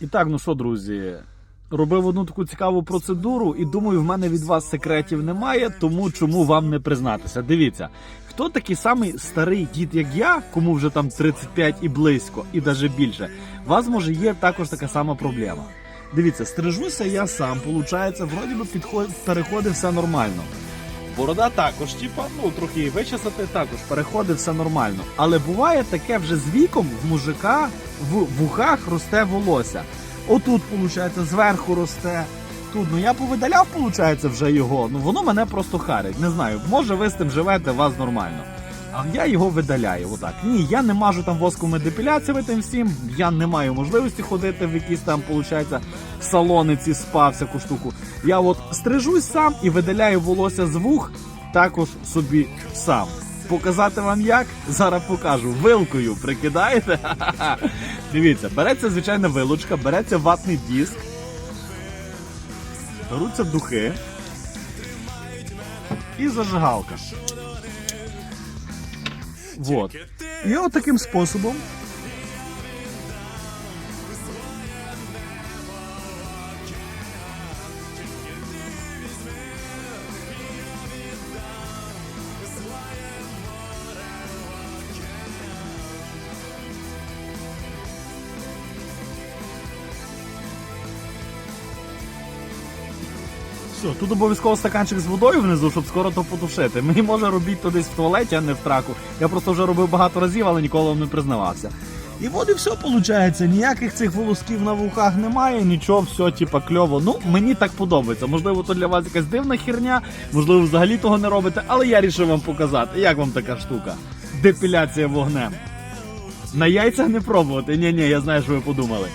І так, ну що, друзі, робив одну таку цікаву процедуру, і думаю, в мене від вас секретів немає, тому чому вам не признатися. Дивіться, хто такий самий старий дід, як я, кому вже там 35 і близько, і навіть більше, у вас може є також така сама проблема. Дивіться, стрижуся я сам, виходить, вроді би підход... переходить все нормально. Борода також, типа, ну трохи вичесати, також переходить все нормально. Але буває таке вже з віком в мужика в вухах росте волосся. Отут, виходить, зверху росте. Тут, ну я повидаляв, виходить, вже його. Ну воно мене просто харить. Не знаю, може ви з тим живете, вас нормально. А я його видаляю. Отак. Ні, я не мажу там воском депіляції тим всім. Я не маю можливості ходити в якісь там, виходить, салони ці спа, всяку штуку. Я от стрижусь сам і видаляю волосся з вух також собі сам. Показати вам як? Зараз покажу. Вилкою прикидаєте? Дивіться, береться звичайна вилучка, береться ватний диск, беруться духи і зажигалка. Вот. І от таким способом Все, тут обов'язково стаканчик з водою внизу, щоб скоро то потушити. Мені може робити то десь в туалеті, а не в траку. Я просто вже робив багато разів, але ніколи не признавався. І от і все виходить. Ніяких цих волосків на вухах немає, нічого, все, типа, кльово. Ну, мені так подобається. Можливо, то для вас якась дивна херня, можливо, взагалі того не робите, але я рішив вам показати. Як вам така штука? Депіляція вогнем. На яйцях не пробувати. Ні, ні, я знаю, що ви подумали.